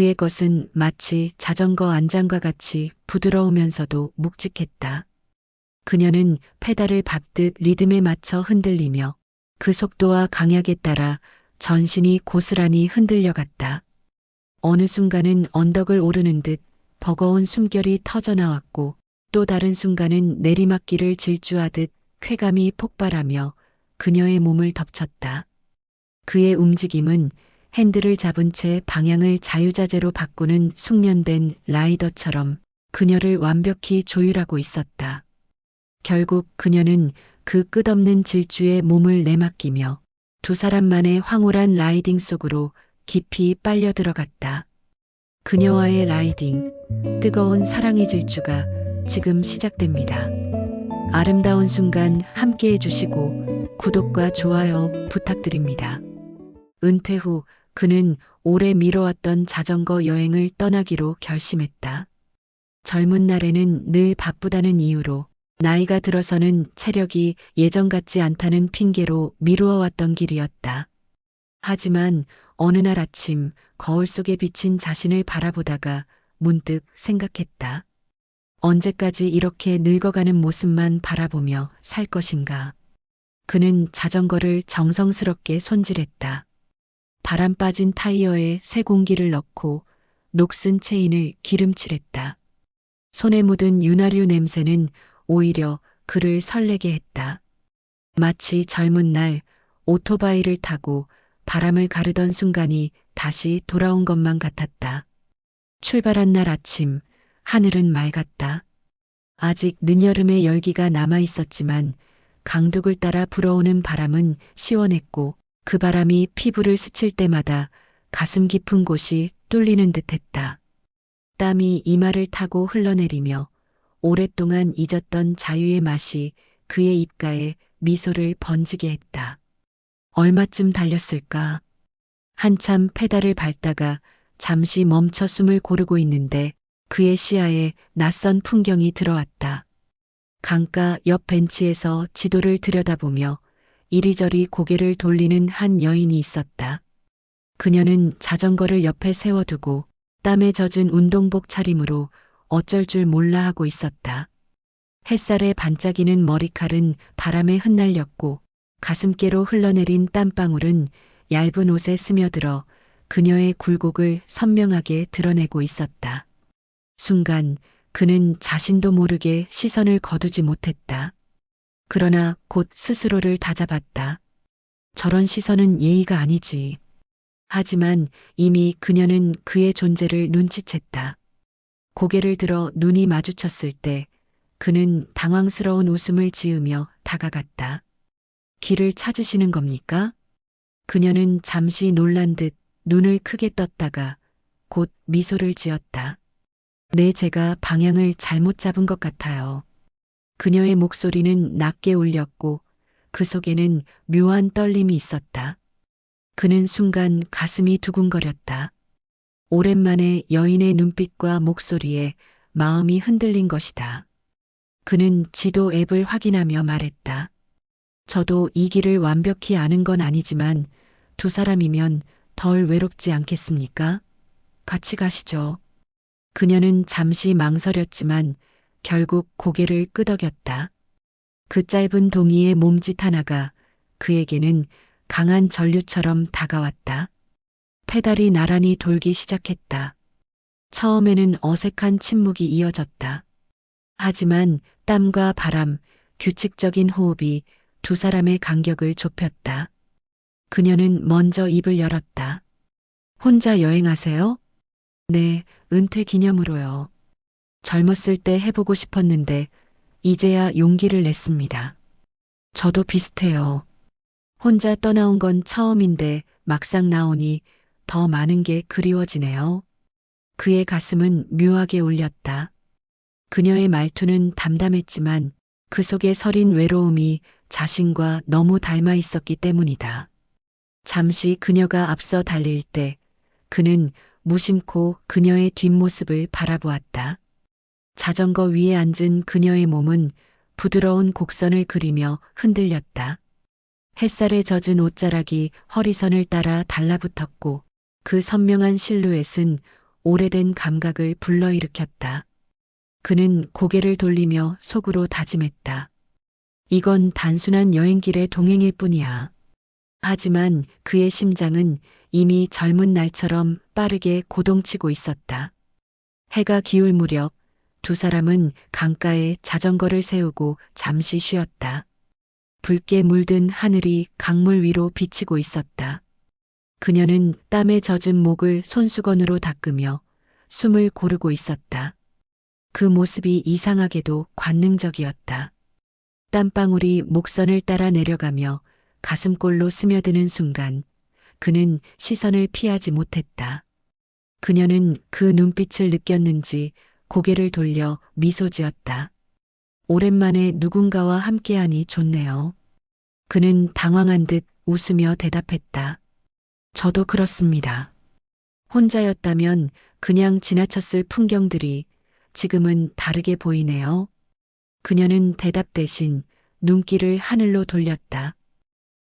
그의 것은 마치 자전거 안장과 같이 부드러우면서도 묵직했다. 그녀는 페달을 밟듯 리듬에 맞춰 흔들리며 그 속도와 강약에 따라 전신이 고스란히 흔들려갔다. 어느 순간은 언덕을 오르는 듯 버거운 숨결이 터져나왔고 또 다른 순간은 내리막길을 질주하듯 쾌감이 폭발하며 그녀의 몸을 덮쳤다. 그의 움직임은 핸들을 잡은 채 방향을 자유자재로 바꾸는 숙련된 라이더처럼 그녀를 완벽히 조율하고 있었다. 결국 그녀는 그 끝없는 질주에 몸을 내맡기며 두 사람만의 황홀한 라이딩 속으로 깊이 빨려 들어갔다. 그녀와의 라이딩, 뜨거운 사랑의 질주가 지금 시작됩니다. 아름다운 순간 함께 해주시고 구독과 좋아요 부탁드립니다. 은퇴 후 그는 오래 미뤄왔던 자전거 여행을 떠나기로 결심했다. 젊은 날에는 늘 바쁘다는 이유로 나이가 들어서는 체력이 예전 같지 않다는 핑계로 미루어 왔던 길이었다. 하지만 어느 날 아침 거울 속에 비친 자신을 바라보다가 문득 생각했다. 언제까지 이렇게 늙어가는 모습만 바라보며 살 것인가. 그는 자전거를 정성스럽게 손질했다. 바람 빠진 타이어에 새 공기를 넣고 녹슨 체인을 기름칠했다. 손에 묻은 윤활유 냄새는 오히려 그를 설레게 했다. 마치 젊은 날 오토바이를 타고 바람을 가르던 순간이 다시 돌아온 것만 같았다. 출발한 날 아침, 하늘은 맑았다. 아직 늦여름의 열기가 남아 있었지만 강둑을 따라 불어오는 바람은 시원했고 그 바람이 피부를 스칠 때마다 가슴 깊은 곳이 뚫리는 듯 했다. 땀이 이마를 타고 흘러내리며 오랫동안 잊었던 자유의 맛이 그의 입가에 미소를 번지게 했다. 얼마쯤 달렸을까? 한참 페달을 밟다가 잠시 멈춰 숨을 고르고 있는데 그의 시야에 낯선 풍경이 들어왔다. 강가 옆 벤치에서 지도를 들여다보며 이리저리 고개를 돌리는 한 여인이 있었다. 그녀는 자전거를 옆에 세워두고 땀에 젖은 운동복 차림으로 어쩔 줄 몰라 하고 있었다. 햇살에 반짝이는 머리칼은 바람에 흩날렸고 가슴께로 흘러내린 땀방울은 얇은 옷에 스며들어 그녀의 굴곡을 선명하게 드러내고 있었다. 순간 그는 자신도 모르게 시선을 거두지 못했다. 그러나 곧 스스로를 다잡았다. 저런 시선은 예의가 아니지. 하지만 이미 그녀는 그의 존재를 눈치챘다. 고개를 들어 눈이 마주쳤을 때 그는 당황스러운 웃음을 지으며 다가갔다. 길을 찾으시는 겁니까? 그녀는 잠시 놀란 듯 눈을 크게 떴다가 곧 미소를 지었다. 네, 제가 방향을 잘못 잡은 것 같아요. 그녀의 목소리는 낮게 울렸고 그 속에는 묘한 떨림이 있었다. 그는 순간 가슴이 두근거렸다. 오랜만에 여인의 눈빛과 목소리에 마음이 흔들린 것이다. 그는 지도 앱을 확인하며 말했다. 저도 이 길을 완벽히 아는 건 아니지만 두 사람이면 덜 외롭지 않겠습니까? 같이 가시죠. 그녀는 잠시 망설였지만 결국 고개를 끄덕였다. 그 짧은 동이의 몸짓 하나가 그에게는 강한 전류처럼 다가왔다. 페달이 나란히 돌기 시작했다. 처음에는 어색한 침묵이 이어졌다. 하지만 땀과 바람, 규칙적인 호흡이 두 사람의 간격을 좁혔다. 그녀는 먼저 입을 열었다. 혼자 여행하세요? 네, 은퇴 기념으로요. 젊었을 때 해보고 싶었는데 이제야 용기를 냈습니다. 저도 비슷해요. 혼자 떠나온 건 처음인데 막상 나오니 더 많은 게 그리워지네요. 그의 가슴은 묘하게 울렸다. 그녀의 말투는 담담했지만 그 속에 서린 외로움이 자신과 너무 닮아 있었기 때문이다. 잠시 그녀가 앞서 달릴 때 그는 무심코 그녀의 뒷모습을 바라보았다. 자전거 위에 앉은 그녀의 몸은 부드러운 곡선을 그리며 흔들렸다. 햇살에 젖은 옷자락이 허리선을 따라 달라붙었고 그 선명한 실루엣은 오래된 감각을 불러일으켰다. 그는 고개를 돌리며 속으로 다짐했다. 이건 단순한 여행길의 동행일 뿐이야. 하지만 그의 심장은 이미 젊은 날처럼 빠르게 고동치고 있었다. 해가 기울 무렵 두 사람은 강가에 자전거를 세우고 잠시 쉬었다. 붉게 물든 하늘이 강물 위로 비치고 있었다. 그녀는 땀에 젖은 목을 손수건으로 닦으며 숨을 고르고 있었다. 그 모습이 이상하게도 관능적이었다. 땀방울이 목선을 따라 내려가며 가슴골로 스며드는 순간 그는 시선을 피하지 못했다. 그녀는 그 눈빛을 느꼈는지 고개를 돌려 미소 지었다. 오랜만에 누군가와 함께하니 좋네요. 그는 당황한 듯 웃으며 대답했다. 저도 그렇습니다. 혼자였다면 그냥 지나쳤을 풍경들이 지금은 다르게 보이네요. 그녀는 대답 대신 눈길을 하늘로 돌렸다.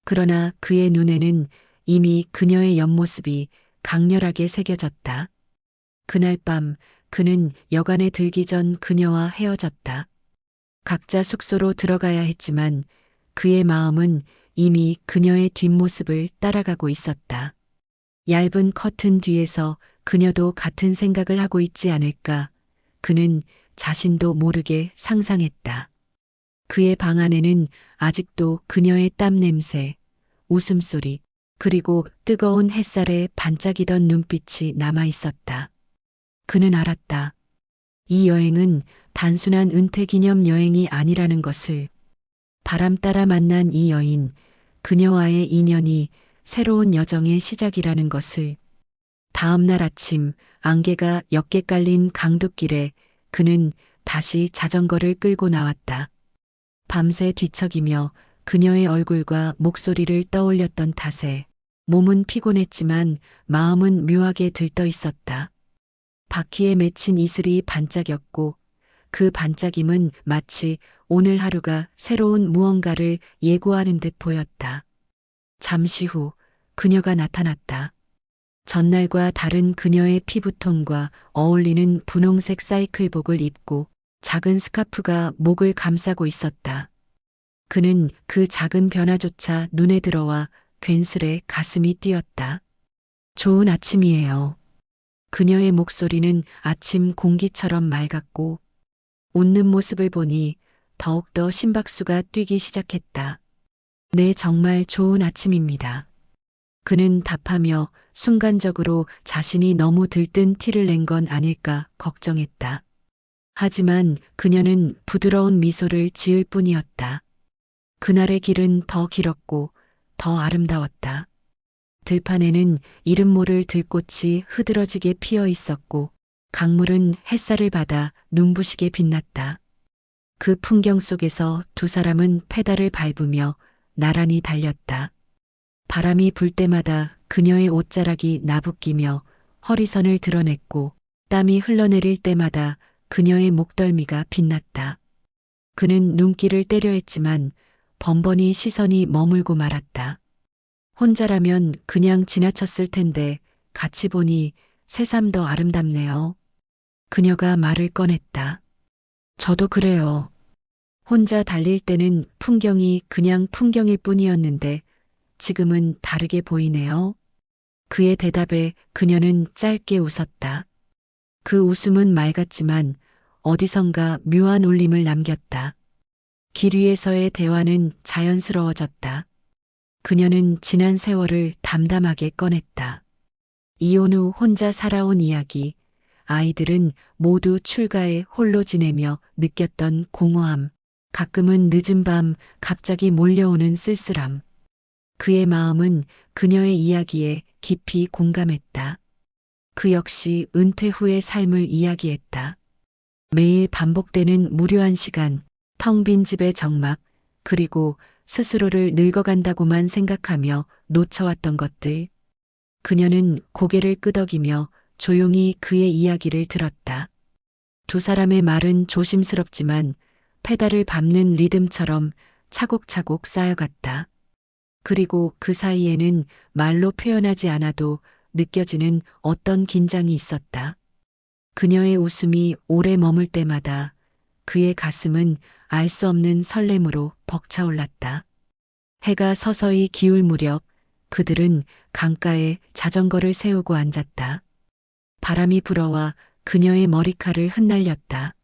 그러나 그의 눈에는 이미 그녀의 옆모습이 강렬하게 새겨졌다. 그날 밤 그는 여간에 들기 전 그녀와 헤어졌다. 각자 숙소로 들어가야 했지만 그의 마음은 이미 그녀의 뒷모습을 따라가고 있었다. 얇은 커튼 뒤에서 그녀도 같은 생각을 하고 있지 않을까 그는 자신도 모르게 상상했다. 그의 방 안에는 아직도 그녀의 땀 냄새, 웃음소리, 그리고 뜨거운 햇살에 반짝이던 눈빛이 남아 있었다. 그는 알았다. 이 여행은 단순한 은퇴 기념 여행이 아니라는 것을 바람 따라 만난 이 여인, 그녀와의 인연이 새로운 여정의 시작이라는 것을 다음 날 아침 안개가 옅게 깔린 강둑길에 그는 다시 자전거를 끌고 나왔다. 밤새 뒤척이며 그녀의 얼굴과 목소리를 떠올렸던 탓에 몸은 피곤했지만 마음은 묘하게 들떠 있었다. 바퀴에 맺힌 이슬이 반짝였고 그 반짝임은 마치 오늘 하루가 새로운 무언가를 예고하는 듯 보였다. 잠시 후 그녀가 나타났다. 전날과 다른 그녀의 피부톤과 어울리는 분홍색 사이클복을 입고 작은 스카프가 목을 감싸고 있었다. 그는 그 작은 변화조차 눈에 들어와 괜스레 가슴이 뛰었다. 좋은 아침이에요. 그녀의 목소리는 아침 공기처럼 맑았고 웃는 모습을 보니 더욱더 심박수가 뛰기 시작했다. 네, 정말 좋은 아침입니다. 그는 답하며 순간적으로 자신이 너무 들뜬 티를 낸 건 아닐까 걱정했다. 하지만 그녀는 부드러운 미소를 지을 뿐이었다. 그날의 길은 더 길었고 더 아름다웠다. 들판에는 이름 모를 들꽃이 흐드러지게 피어 있었고 강물은 햇살을 받아 눈부시게 빛났다. 그 풍경 속에서 두 사람은 페달을 밟으며 나란히 달렸다. 바람이 불 때마다 그녀의 옷자락이 나부끼며 허리선을 드러냈고 땀이 흘러내릴 때마다 그녀의 목덜미가 빛났다. 그는 눈길을 때려 했지만 번번이 시선이 머물고 말았다. 혼자라면 그냥 지나쳤을 텐데 같이 보니 새삼 더 아름답네요. 그녀가 말을 꺼냈다. 저도 그래요. 혼자 달릴 때는 풍경이 그냥 풍경일 뿐이었는데 지금은 다르게 보이네요. 그의 대답에 그녀는 짧게 웃었다. 그 웃음은 맑았지만 어디선가 묘한 울림을 남겼다. 길 위에서의 대화는 자연스러워졌다. 그녀는 지난 세월을 담담하게 꺼냈다. 이혼 후 혼자 살아온 이야기, 아이들은 모두 출가에 홀로 지내며 느꼈던 공허함, 가끔은 늦은 밤 갑자기 몰려오는 쓸쓸함. 그의 마음은 그녀의 이야기에 깊이 공감했다. 그 역시 은퇴 후의 삶을 이야기했다. 매일 반복되는 무료한 시간, 텅 빈 집의 정막, 그리고 스스로를 늙어간다고만 생각하며 놓쳐왔던 것들. 그녀는 고개를 끄덕이며 조용히 그의 이야기를 들었다. 두 사람의 말은 조심스럽지만 페달을 밟는 리듬처럼 차곡차곡 쌓여갔다. 그리고 그 사이에는 말로 표현하지 않아도 느껴지는 어떤 긴장이 있었다. 그녀의 웃음이 오래 머물 때마다 그의 가슴은 알 수 없는 설렘으로 벅차올랐다. 해가 서서히 기울 무렵 그들은 강가에 자전거를 세우고 앉았다. 바람이 불어와 그녀의 머리칼을 흩날렸다.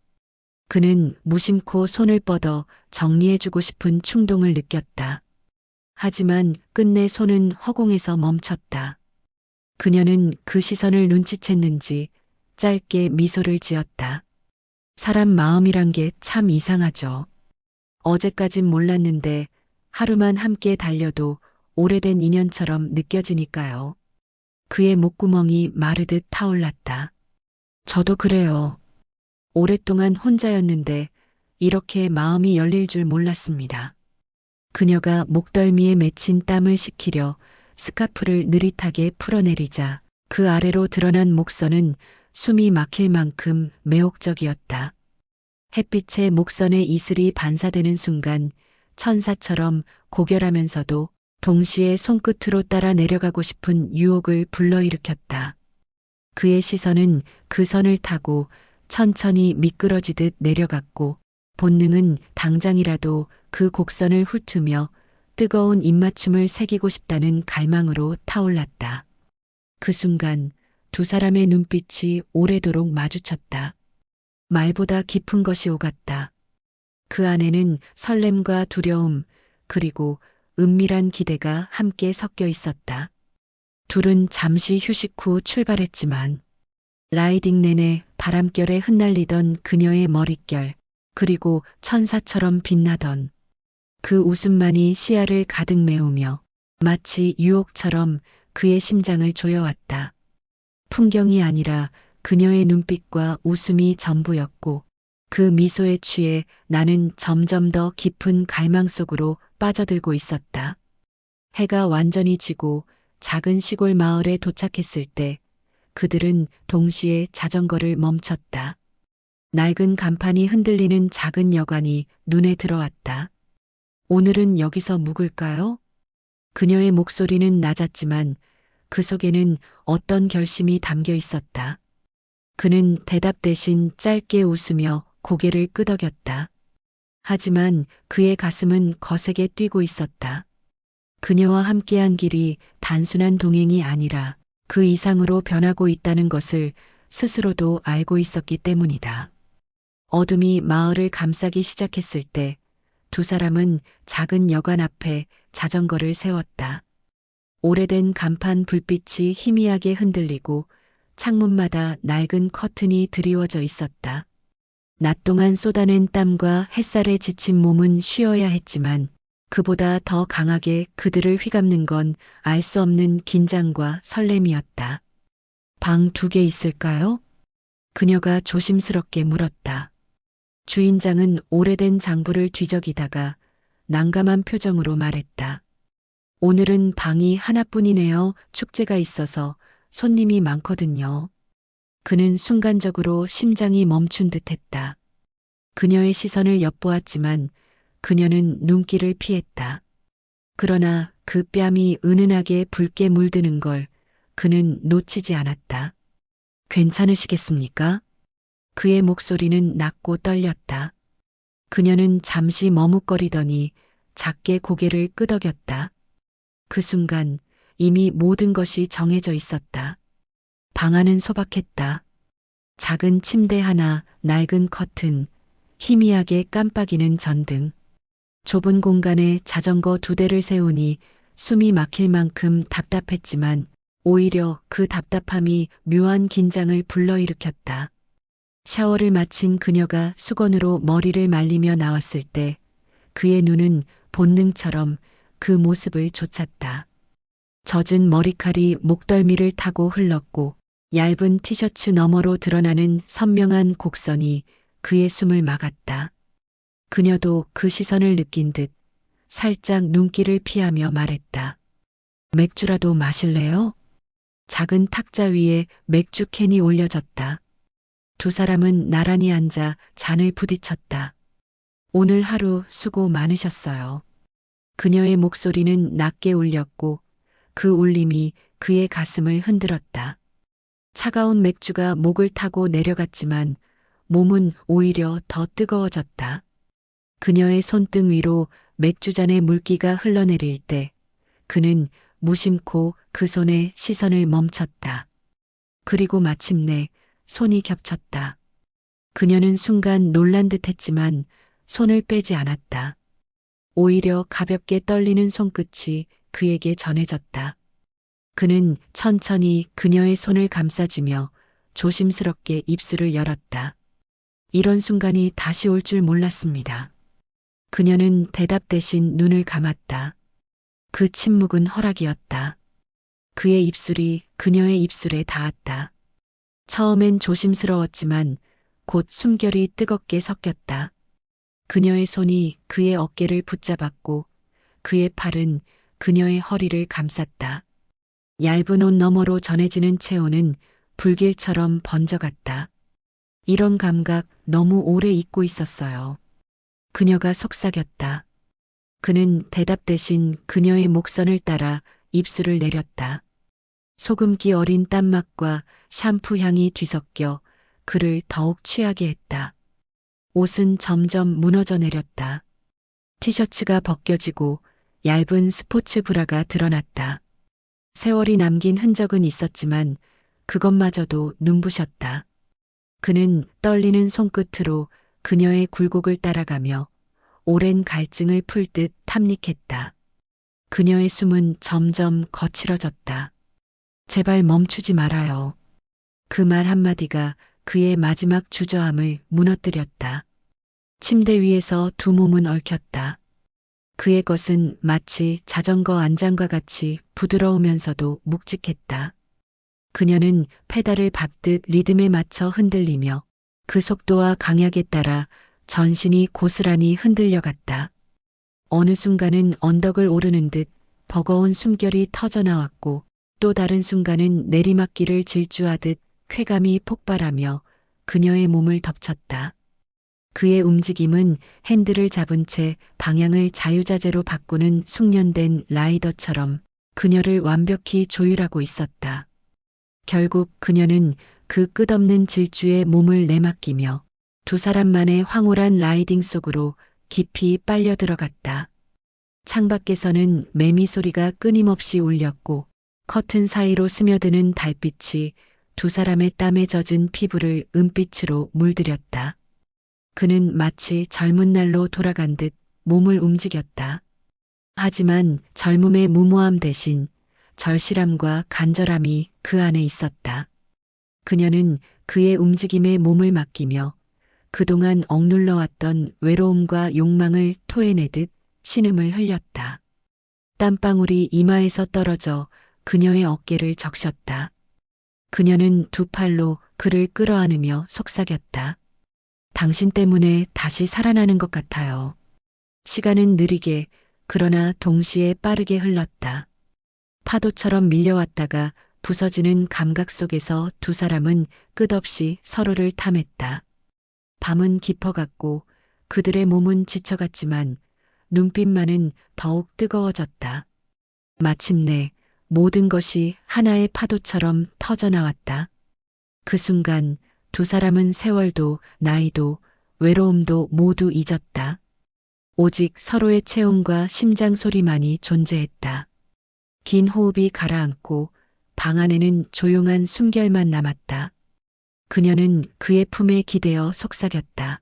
그는 무심코 손을 뻗어 정리해주고 싶은 충동을 느꼈다. 하지만 끝내 손은 허공에서 멈췄다. 그녀는 그 시선을 눈치챘는지 짧게 미소를 지었다. 사람 마음이란 게 참 이상하죠. 어제까진 몰랐는데 하루만 함께 달려도 오래된 인연처럼 느껴지니까요. 그의 목구멍이 마르듯 타올랐다. 저도 그래요. 오랫동안 혼자였는데 이렇게 마음이 열릴 줄 몰랐습니다. 그녀가 목덜미에 맺힌 땀을 식히려 스카프를 느릿하게 풀어내리자 그 아래로 드러난 목선은 숨이 막힐 만큼 매혹적이었다. 햇빛에 목선의 이슬이 반사되는 순간 천사처럼 고결하면서도 동시에 손끝으로 따라 내려가고 싶은 유혹을 불러일으켰다. 그의 시선은 그 선을 타고 천천히 미끄러지듯 내려갔고 본능은 당장이라도 그 곡선을 훑으며 뜨거운 입맞춤을 새기고 싶다는 갈망으로 타올랐다. 그 순간 두 사람의 눈빛이 오래도록 마주쳤다. 말보다 깊은 것이 오갔다. 그 안에는 설렘과 두려움, 그리고 은밀한 기대가 함께 섞여 있었다. 둘은 잠시 휴식 후 출발했지만 라이딩 내내 바람결에 흩날리던 그녀의 머릿결, 그리고 천사처럼 빛나던 그 웃음만이 시야를 가득 메우며 마치 유혹처럼 그의 심장을 조여왔다. 풍경이 아니라 그녀의 눈빛과 웃음이 전부였고 그 미소에 취해 나는 점점 더 깊은 갈망 속으로 빠져들고 있었다. 해가 완전히 지고 작은 시골 마을에 도착했을 때 그들은 동시에 자전거를 멈췄다. 낡은 간판이 흔들리는 작은 여관이 눈에 들어왔다. 오늘은 여기서 묵을까요? 그녀의 목소리는 낮았지만 그 속에는 어떤 결심이 담겨 있었다. 그는 대답 대신 짧게 웃으며 고개를 끄덕였다. 하지만 그의 가슴은 거세게 뛰고 있었다. 그녀와 함께한 길이 단순한 동행이 아니라 그 이상으로 변하고 있다는 것을 스스로도 알고 있었기 때문이다. 어둠이 마을을 감싸기 시작했을 때 두 사람은 작은 여관 앞에 자전거를 세웠다. 오래된 간판 불빛이 희미하게 흔들리고 창문마다 낡은 커튼이 드리워져 있었다. 낮 동안 쏟아낸 땀과 햇살에 지친 몸은 쉬어야 했지만 그보다 더 강하게 그들을 휘감는 건 알 수 없는 긴장과 설렘이었다. 방 두 개 있을까요? 그녀가 조심스럽게 물었다. 주인장은 오래된 장부를 뒤적이다가 난감한 표정으로 말했다. 오늘은 방이 하나뿐이네요. 축제가 있어서 손님이 많거든요. 그는 순간적으로 심장이 멈춘 듯 했다. 그녀의 시선을 엿보았지만 그녀는 눈길을 피했다. 그러나 그 뺨이 은은하게 붉게 물드는 걸 그는 놓치지 않았다. 괜찮으시겠습니까? 그의 목소리는 낮고 떨렸다. 그녀는 잠시 머뭇거리더니 작게 고개를 끄덕였다. 그 순간 이미 모든 것이 정해져 있었다. 방 안은 소박했다. 작은 침대 하나, 낡은 커튼, 희미하게 깜빡이는 전등. 좁은 공간에 자전거 두 대를 세우니 숨이 막힐 만큼 답답했지만 오히려 그 답답함이 묘한 긴장을 불러일으켰다. 샤워를 마친 그녀가 수건으로 머리를 말리며 나왔을 때 그의 눈은 본능처럼 그 모습을 쫓았다. 젖은 머리칼이 목덜미를 타고 흘렀고 얇은 티셔츠 너머로 드러나는 선명한 곡선이 그의 숨을 막았다. 그녀도 그 시선을 느낀 듯 살짝 눈길을 피하며 말했다. 맥주라도 마실래요? 작은 탁자 위에 맥주 캔이 올려졌다. 두 사람은 나란히 앉아 잔을 부딪혔다. 오늘 하루 수고 많으셨어요. 그녀의 목소리는 낮게 울렸고 그 울림이 그의 가슴을 흔들었다. 차가운 맥주가 목을 타고 내려갔지만 몸은 오히려 더 뜨거워졌다. 그녀의 손등 위로 맥주잔의 물기가 흘러내릴 때 그는 무심코 그 손에 시선을 멈췄다. 그리고 마침내 손이 겹쳤다. 그녀는 순간 놀란 듯 했지만 손을 빼지 않았다. 오히려 가볍게 떨리는 손끝이 그에게 전해졌다. 그는 천천히 그녀의 손을 감싸주며 조심스럽게 입술을 열었다. 이런 순간이 다시 올 줄 몰랐습니다. 그녀는 대답 대신 눈을 감았다. 그 침묵은 허락이었다. 그의 입술이 그녀의 입술에 닿았다. 처음엔 조심스러웠지만 곧 숨결이 뜨겁게 섞였다. 그녀의 손이 그의 어깨를 붙잡았고 그의 팔은 그녀의 허리를 감쌌다. 얇은 옷 너머로 전해지는 체온은 불길처럼 번져갔다. 이런 감각 너무 오래 잊고 있었어요. 그녀가 속삭였다. 그는 대답 대신 그녀의 목선을 따라 입술을 내렸다. 소금기 어린 땀맛과 샴푸 향이 뒤섞여 그를 더욱 취하게 했다. 옷은 점점 무너져 내렸다. 티셔츠가 벗겨지고 얇은 스포츠 브라가 드러났다. 세월이 남긴 흔적은 있었지만 그것마저도 눈부셨다. 그는 떨리는 손끝으로 그녀의 굴곡을 따라가며 오랜 갈증을 풀 듯 탐닉했다. 그녀의 숨은 점점 거칠어졌다. 제발 멈추지 말아요. 그 말 한마디가 그의 마지막 주저함을 무너뜨렸다. 침대 위에서 두 몸은 얽혔다. 그의 것은 마치 자전거 안장과 같이 부드러우면서도 묵직했다. 그녀는 페달을 밟듯 리듬에 맞춰 흔들리며 그 속도와 강약에 따라 전신이 고스란히 흔들려갔다. 어느 순간은 언덕을 오르는 듯 버거운 숨결이 터져나왔고 또 다른 순간은 내리막길을 질주하듯 쾌감이 폭발하며 그녀의 몸을 덮쳤다. 그의 움직임은 핸들을 잡은 채 방향을 자유자재로 바꾸는 숙련된 라이더처럼 그녀를 완벽히 조율하고 있었다. 결국 그녀는 그 끝없는 질주에 몸을 내맡기며 두 사람만의 황홀한 라이딩 속으로 깊이 빨려 들어갔다. 창밖에서는 매미 소리가 끊임없이 울렸고 커튼 사이로 스며드는 달빛이 두 사람의 땀에 젖은 피부를 은빛으로 물들였다. 그는 마치 젊은 날로 돌아간 듯 몸을 움직였다. 하지만 젊음의 무모함 대신 절실함과 간절함이 그 안에 있었다. 그녀는 그의 움직임에 몸을 맡기며 그동안 억눌러왔던 외로움과 욕망을 토해내듯 신음을 흘렸다. 땀방울이 이마에서 떨어져 그녀의 어깨를 적셨다. 그녀는 두 팔로 그를 끌어안으며 속삭였다. 당신 때문에 다시 살아나는 것 같아요. 시간은 느리게 그러나 동시에 빠르게 흘렀다. 파도처럼 밀려왔다가 부서지는 감각 속에서 두 사람은 끝없이 서로를 탐했다. 밤은 깊어갔고 그들의 몸은 지쳐갔지만 눈빛만은 더욱 뜨거워졌다. 마침내 모든 것이 하나의 파도처럼 터져나왔다. 그 순간 두 사람은 세월도 나이도 외로움도 모두 잊었다. 오직 서로의 체온과 심장 소리만이 존재했다. 긴 호흡이 가라앉고 방 안에는 조용한 숨결만 남았다. 그녀는 그의 품에 기대어 속삭였다.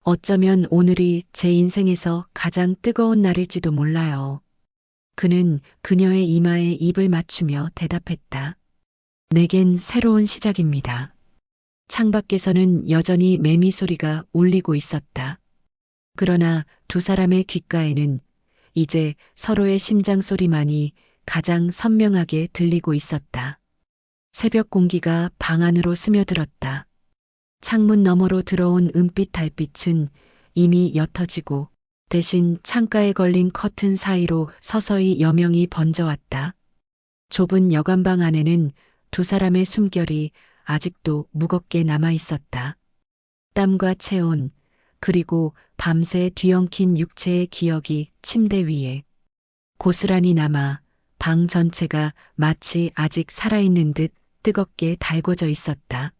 어쩌면 오늘이 제 인생에서 가장 뜨거운 날일지도 몰라요. 그는 그녀의 이마에 입을 맞추며 대답했다. 내겐 새로운 시작입니다. 창밖에서는 여전히 매미 소리가 울리고 있었다. 그러나 두 사람의 귓가에는 이제 서로의 심장 소리만이 가장 선명하게 들리고 있었다. 새벽 공기가 방 안으로 스며들었다. 창문 너머로 들어온 은빛 달빛은 이미 옅어지고 대신 창가에 걸린 커튼 사이로 서서히 여명이 번져왔다. 좁은 여관방 안에는 두 사람의 숨결이 아직도 무겁게 남아 있었다. 땀과 체온, 그리고 밤새 뒤엉킨 육체의 기억이 침대 위에 고스란히 남아 방 전체가 마치 아직 살아있는 듯 뜨겁게 달궈져 있었다.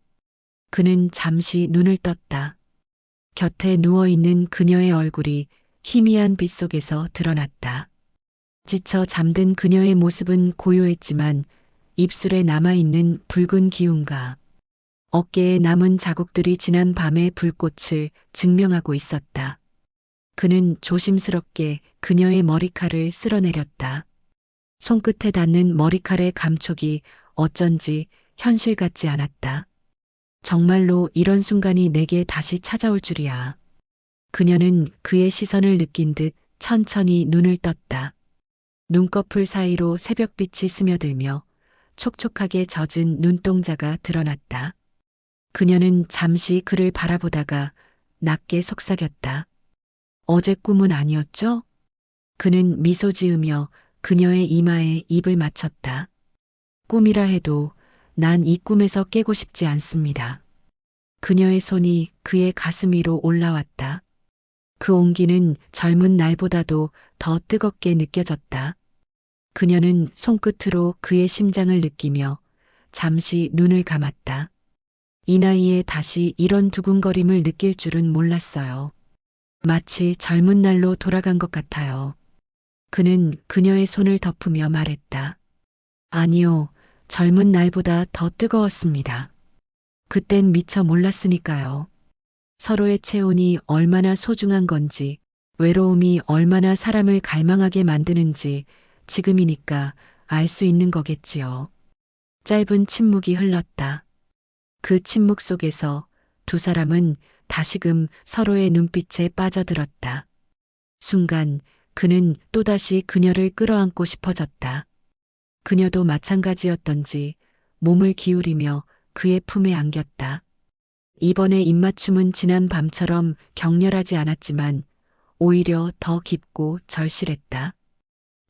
그는 잠시 눈을 떴다. 곁에 누워있는 그녀의 얼굴이 희미한 빛 속에서 드러났다. 지쳐 잠든 그녀의 모습은 고요했지만 입술에 남아있는 붉은 기운과 어깨에 남은 자국들이 지난 밤의 불꽃을 증명하고 있었다. 그는 조심스럽게 그녀의 머리칼을 쓸어내렸다. 손끝에 닿는 머리칼의 감촉이 어쩐지 현실 같지 않았다. 정말로 이런 순간이 내게 다시 찾아올 줄이야. 그녀는 그의 시선을 느낀 듯 천천히 눈을 떴다. 눈꺼풀 사이로 새벽빛이 스며들며 촉촉하게 젖은 눈동자가 드러났다. 그녀는 잠시 그를 바라보다가 낮게 속삭였다. 어제 꿈은 아니었죠? 그는 미소 지으며 그녀의 이마에 입을 맞췄다. 꿈이라 해도 난 이 꿈에서 깨고 싶지 않습니다. 그녀의 손이 그의 가슴 위로 올라왔다. 그 온기는 젊은 날보다도 더 뜨겁게 느껴졌다. 그녀는 손끝으로 그의 심장을 느끼며 잠시 눈을 감았다. 이 나이에 다시 이런 두근거림을 느낄 줄은 몰랐어요. 마치 젊은 날로 돌아간 것 같아요. 그는 그녀의 손을 덮으며 말했다. 아니요, 젊은 날보다 더 뜨거웠습니다. 그땐 미처 몰랐으니까요. 서로의 체온이 얼마나 소중한 건지, 외로움이 얼마나 사람을 갈망하게 만드는지 지금이니까 알 수 있는 거겠지요. 짧은 침묵이 흘렀다. 그 침묵 속에서 두 사람은 다시금 서로의 눈빛에 빠져들었다. 순간 그는 또다시 그녀를 끌어안고 싶어졌다. 그녀도 마찬가지였던지 몸을 기울이며 그의 품에 안겼다. 이번의 입맞춤은 지난 밤처럼 격렬하지 않았지만 오히려 더 깊고 절실했다.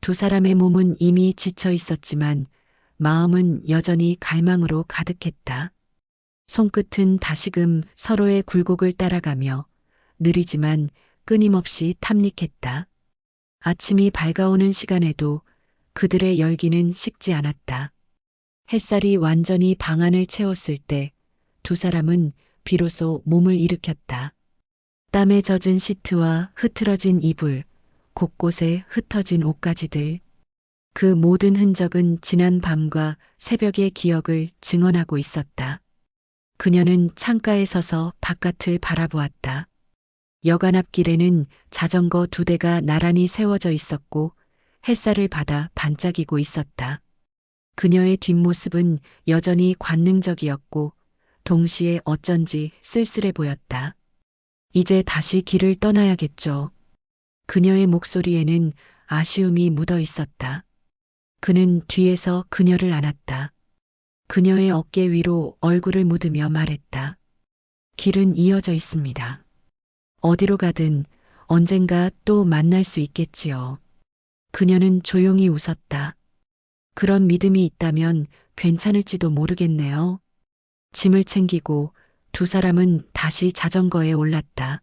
두 사람의 몸은 이미 지쳐 있었지만 마음은 여전히 갈망으로 가득했다. 손끝은 다시금 서로의 굴곡을 따라가며 느리지만 끊임없이 탐닉했다. 아침이 밝아오는 시간에도 그들의 열기는 식지 않았다. 햇살이 완전히 방 안을 채웠을 때 두 사람은 비로소 몸을 일으켰다. 땀에 젖은 시트와 흐트러진 이불, 곳곳에 흩어진 옷가지들. 그 모든 흔적은 지난 밤과 새벽의 기억을 증언하고 있었다. 그녀는 창가에 서서 바깥을 바라보았다. 여관 앞길에는 자전거 두 대가 나란히 세워져 있었고 햇살을 받아 반짝이고 있었다. 그녀의 뒷모습은 여전히 관능적이었고 동시에 어쩐지 쓸쓸해 보였다. 이제 다시 길을 떠나야겠죠. 그녀의 목소리에는 아쉬움이 묻어 있었다. 그는 뒤에서 그녀를 안았다. 그녀의 어깨 위로 얼굴을 묻으며 말했다. 길은 이어져 있습니다. 어디로 가든 언젠가 또 만날 수 있겠지요. 그녀는 조용히 웃었다. 그런 믿음이 있다면 괜찮을지도 모르겠네요. 짐을 챙기고 두 사람은 다시 자전거에 올랐다.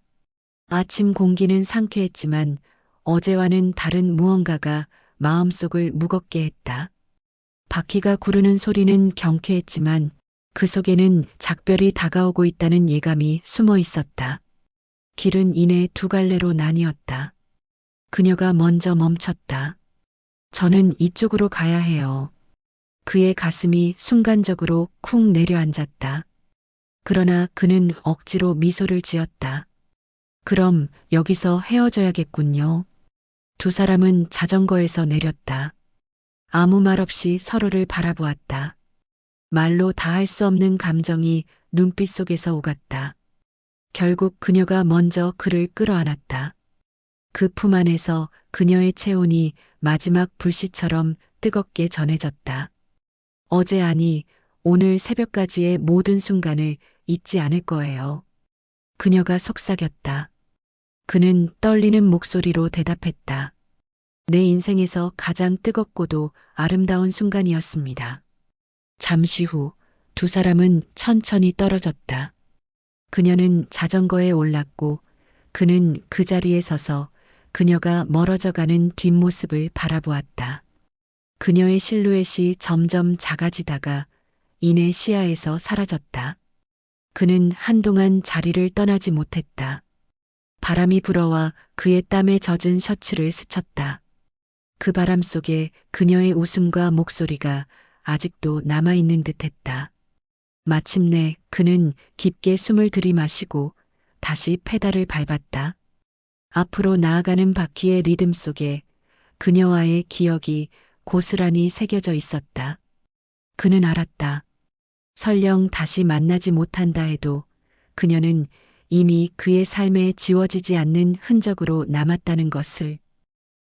아침 공기는 상쾌했지만 어제와는 다른 무언가가 마음속을 무겁게 했다. 바퀴가 구르는 소리는 경쾌했지만 그 속에는 작별이 다가오고 있다는 예감이 숨어 있었다. 길은 이내 두 갈래로 나뉘었다. 그녀가 먼저 멈췄다. 저는 이쪽으로 가야 해요. 그의 가슴이 순간적으로 쿵 내려앉았다. 그러나 그는 억지로 미소를 지었다. 그럼 여기서 헤어져야겠군요. 두 사람은 자전거에서 내렸다. 아무 말 없이 서로를 바라보았다. 말로 다 할 수 없는 감정이 눈빛 속에서 오갔다. 결국 그녀가 먼저 그를 끌어안았다. 그 품 안에서 그녀의 체온이 마지막 불씨처럼 뜨겁게 전해졌다. 어제 아니 오늘 새벽까지의 모든 순간을 잊지 않을 거예요. 그녀가 속삭였다. 그는 떨리는 목소리로 대답했다. 내 인생에서 가장 뜨겁고도 아름다운 순간이었습니다. 잠시 후 두 사람은 천천히 떨어졌다. 그녀는 자전거에 올랐고 그는 그 자리에 서서 그녀가 멀어져 가는 뒷모습을 바라보았다. 그녀의 실루엣이 점점 작아지다가 이내 시야에서 사라졌다. 그는 한동안 자리를 떠나지 못했다. 바람이 불어와 그의 땀에 젖은 셔츠를 스쳤다. 그 바람 속에 그녀의 웃음과 목소리가 아직도 남아있는 듯 했다. 마침내 그는 깊게 숨을 들이마시고 다시 페달을 밟았다. 앞으로 나아가는 바퀴의 리듬 속에 그녀와의 기억이 고스란히 새겨져 있었다. 그는 알았다. 설령 다시 만나지 못한다 해도 그녀는 이미 그의 삶에 지워지지 않는 흔적으로 남았다는 것을.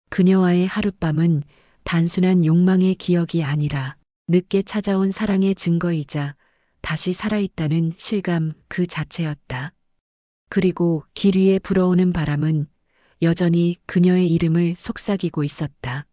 그녀와의 하룻밤은 단순한 욕망의 기억이 아니라 늦게 찾아온 사랑의 증거이자 다시 살아있다는 실감 그 자체였다. 그리고 길 위에 불어오는 바람은 여전히 그녀의 이름을 속삭이고 있었다.